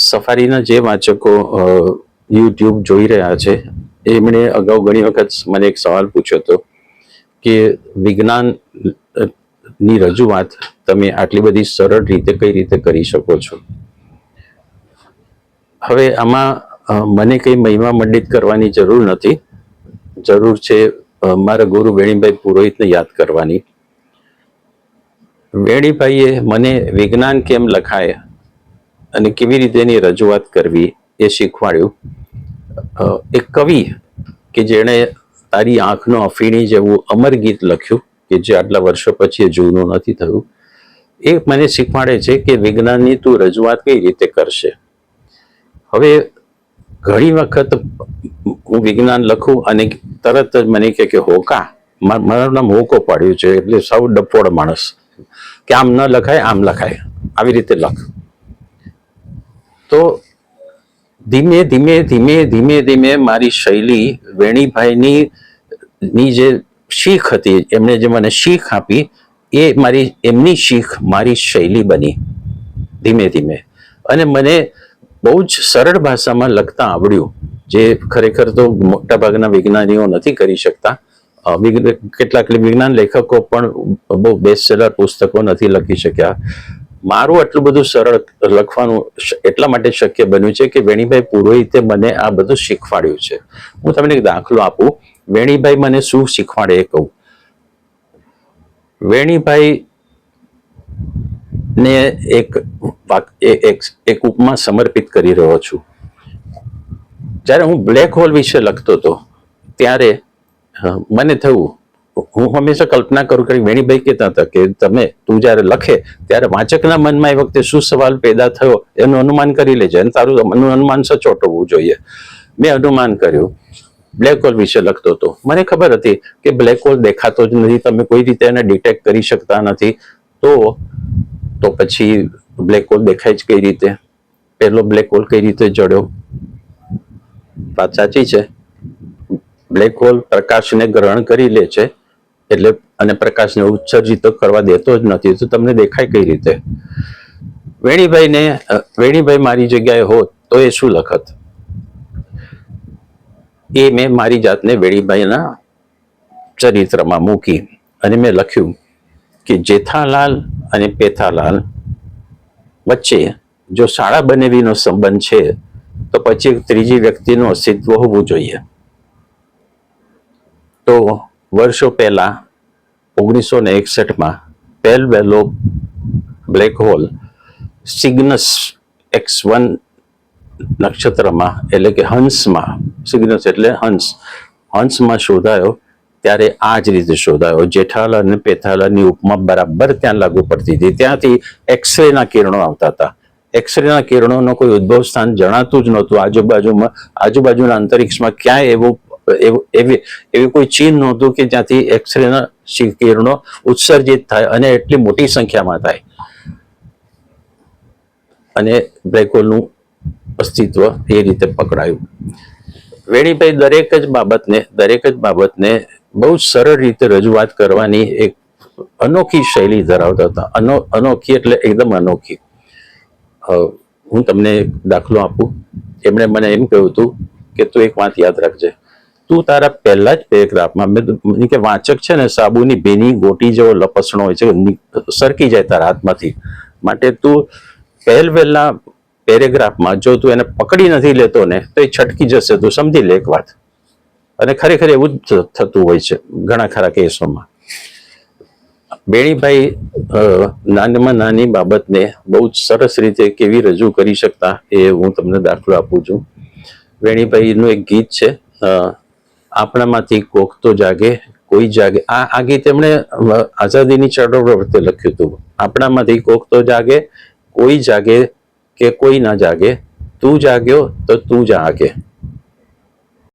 સફારીના જે વાચકો યુટ્યુબ જોઈ રહ્યા છે, એમણે અગાઉ ઘણી વખત મને એક સવાલ પૂછ્યો હતો કે વિજ્ઞાનની રજૂઆત તમે આટલી બધી સરળ રીતે કઈ રીતે કરી શકો છો? હવે આમાં મને કઈ મહિમા મંડિત કરવાની જરૂર નથી. જરૂર છે મારા ગુરુ વેણીભાઈ પુરોહિતને યાદ કરવાની. વેણીભાઈએ મને વિજ્ઞાન કેમ લખાય? અને કેવી રીતે એની રજૂઆત કરવી એ શીખવાડ્યું. એક કવિ કે જેણે તારી આંખનો અફીણી જેવું અમર ગીત લખ્યું, કે જે આટલા વર્ષો પછી જૂનું નથી થયું, એ મને શીખવાડે છે કે વિજ્ઞાનની તું રજૂઆત કઈ રીતે કરશે. હવે ઘણી વખત હું વિજ્ઞાન લખું અને તરત જ મને કહે કે હોકા મારું નામ હોકો પાડ્યું છે, એટલે સૌ ડફોડ માણસ. કે આમ ન લખાય, આમ લખાય. આવી રીતે લખ. તો ધીમે ધીમે ધીમે ધીમે ધીમે મારી શૈલી વેણીભાઈની, ની જે શીખ હતી, એમણે જે મને શીખ આપી, એ મારી, એમની શીખ મારી શૈલી બની. ધીમે ધીમે. અને મને બહુ જ સરળ ભાષામાં લખતા આવડ્યું. જે ખરેખર તો મોટાભાગના વિજ્ઞાનીઓ નથી કરી શકતા. કેટલાક વિજ્ઞાન લેખકો પણ બહુ બેસ્ટ સેલર પુસ્તકો નથી લખી શક્યા. મારું આટલું બધું સરળ લખવાનું એટલા માટે શક્ય બન્યું છે કે વેણીભાઈ પુરોહિતે મને આ બધું શીખવાડ્યું છે. હું તમને દાખલો આપું. વેણીભાઈ મને શું શીખવાડે એ કહું. વેણીભાઈ ને એક એક એક ઉપમા સમર્પિત કરી રહ્યો છું. જ્યારે હું બ્લેક હોલ વિશે લખતો હતો, ત્યારે મને થયું હું હંમેશા કલ્પના કરું કે વેણીભાઈ કહેતા હતા કે તમે તું જ્યારે લખે ત્યારે વાંચકના મનમાં એ વખતે શું સવાલ પેદા થયો એનું અનુમાન કરી લેજે અને તારું અનુ- અનુમાન સચોટ હોવું જોઈએ. મેં અનુમાન કર્યું બ્લેક હોલ વિશે લખતો હતો. મને ખબર હતી કે બ્લેક હોલ દેખાતો જ નથી, તમે કોઈ રીતે એને ડિટેક્ટ કરી શકતા નથી. તો તો પછી બ્લેક હોલ દેખાય જ કઈ રીતે? પહેલો બ્લેક હોલ કઈ રીતે જડ્યો? વાત સાચી છે. બ્લેક હોલ પ્રકાશને ગ્રહણ કરી લે છે. એટલે અને પ્રકાશને ઉત્સર્જિત કરવા દેતો જ નથી. તો તમને દેખાય કઈ રીતે? વેણીભાઈને વેણીભાઈ મારી જગ્યાએ હોત તો એ શું લખત? એ મેં મારી જાતને વેણીભાઈના ચરિત્રમાં મૂકી અને મેં લખ્યું કે જેઠાલાલ અને પેથાલાલ વચ્ચે જો શાળા બનેવીનો સંબંધ છે, તો પછી ત્રીજી વ્યક્તિનું અસ્તિત્વ હોવું જોઈએ. તો વર્ષો પહેલા ઓગણીસો ને એકસઠમાં પેલ વેલો black hole Cygnus X one નક્ષત્રમાં, એટલે કે હંસમાં, સિગ્નસ એટલે હંસ, હંસમાં શોધાયો, ત્યારે આ જ રીતે શોધાયો. જેઠાલાલ અને પેથાલાલની ઉપમા બરાબર ત્યાં લાગુ પડતી હતી. ત્યાંથી એક્સરેના કિરણો આવતા હતા. એક્સરેના કિરણોનો કોઈ ઉદ્ભવ સ્થાન જણાતું જ નહોતું. આજુબાજુમાં, આજુબાજુના અંતરિક્ષમાં ક્યાંય એવું એવું- એવી કોઈ ચીન નહોતું કે જ્યાંથી એક્સરે કિરણો ઉત્સર્જિત થાય અને એટલી મોટી સંખ્યામાં થાય. અને બ્લેક હોલનું અસ્તિત્વ એ રીતે પકડાયું. વેણીભાઈ, દરેક જ બાબતને, દરેક જ બાબતને બહુ સરળ રીતે રજૂઆત કરવાની એક અનોખી શૈલી ધરાવતા હતા. અનો, અનોખી એટલે એકદમ અનોખી. હું તમને દાખલો આપું. એમણે મને એમ કહ્યું હતું કે તું એક વાત યાદ રાખજે. તું તારા પહેલા જ પેરેગ્રાફમાં મેં કે વાંચક છે ને, સાબુની બેની ગોટી જેવો લપસણો હોય છે સરકી જાય તારા હાથમાંથી. માટે તું પહેલ વહેલા પેરેગ્રાફમાં, જો તું એને પકડી નથી લેતો ને, તો એ છટકી જશે. તું સમજી લે એક વાત. અને ખરેખર એવું જ થતું હોય છે ઘણા ખરા કેસોમાં. બેણીભાઈ નાનામાં નાની બાબતને બહુ જ સરસ રીતે કેવી રજૂ કરી શકતા એ હું તમને દાખલો આપું છું. વેણીભાઈનું એક ગીત છે આપણામાંથી કોક તો જાગે, કોઈ જાગે. આ આ ગીત એમણે આઝાદીની ચળવળ વખતે લખ્યું હતું. આપણામાંથી કોક તો જાગે, કોઈ જાગે કે કોઈ ના જાગે. તું જાગ્યો તો તું જાગે.